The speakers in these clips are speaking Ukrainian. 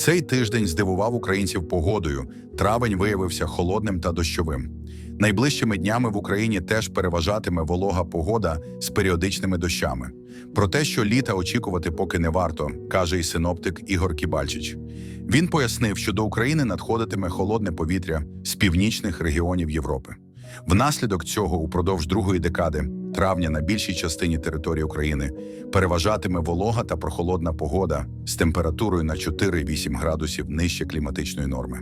Цей тиждень здивував українців погодою. Травень виявився холодним та дощовим. Найближчими днями в Україні теж переважатиме волога погода з періодичними дощами. Про те, що літа очікувати поки не варто, каже і синоптик Ігор Кібальчич. Він пояснив, що до України надходитиме холодне повітря з північних регіонів Європи. Внаслідок цього, упродовж другої декади травня на більшій частині території України переважатиме волога та прохолодна погода з температурою на 4-8 градусів нижче кліматичної норми.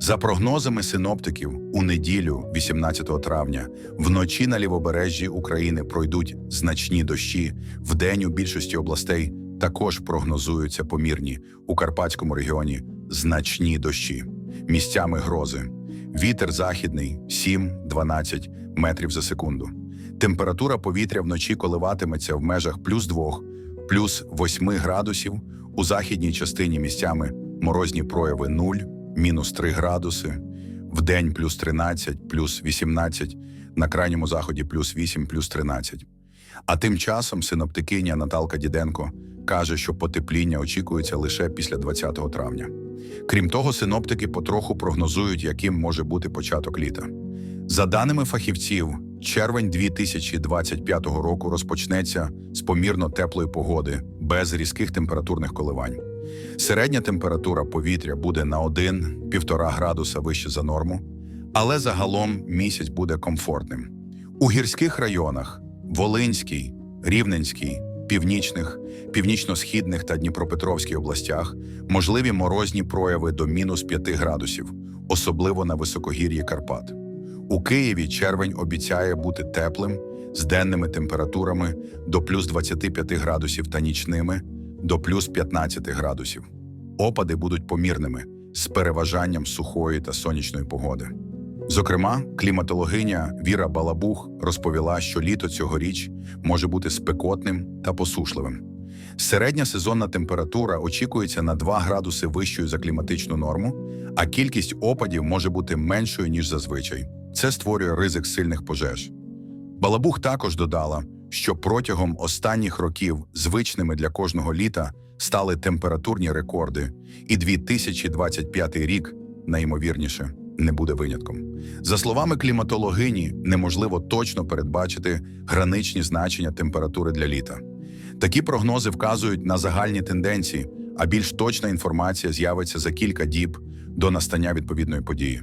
За прогнозами синоптиків, у неділю, 18 травня, вночі на лівобережжі України пройдуть значні дощі. Вдень у більшості областей також прогнозуються помірні у Карпатському регіоні значні дощі, місцями грози. Вітер західний 7-12 метрів за секунду. Температура повітря вночі коливатиметься в межах плюс 2, плюс 8 градусів. У західній частині місцями морозні прояви 0, мінус 3 градуси, в день плюс 13, плюс 18, на крайньому заході плюс 8, плюс 13. А тим часом синоптикиня Наталка Діденко каже, що потепління очікується лише після 20 травня. Крім того, синоптики потроху прогнозують, яким може бути початок літа. За даними фахівців, червень 2025 року розпочнеться з помірно теплої погоди без різких температурних коливань. Середня температура повітря буде на 1-1,5 градуса вище за норму, але загалом місяць буде комфортним. У гірських районах Волинський, Рівненський, Північних, Північно-східних та Дніпропетровській областях можливі морозні прояви до мінус 5 градусів, особливо на високогір'ї Карпат. У Києві червень обіцяє бути теплим з денними температурами до плюс 25 градусів та нічними до плюс 15 градусів. Опади будуть помірними з переважанням сухої та сонячної погоди. Зокрема, кліматологиня Віра Балабух розповіла, що літо цьогоріч може бути спекотним та посушливим. Середня сезонна температура очікується на 2 градуси вищою за кліматичну норму, а кількість опадів може бути меншою, ніж зазвичай. Це створює ризик сильних пожеж. Балабух також додала, що протягом останніх років звичними для кожного літа стали температурні рекорди, і 2025 рік, найімовірніше, не буде винятком. За словами кліматологині, неможливо точно передбачити граничні значення температури для літа. Такі прогнози вказують на загальні тенденції, а більш точна інформація з'явиться за кілька діб до настання відповідної події.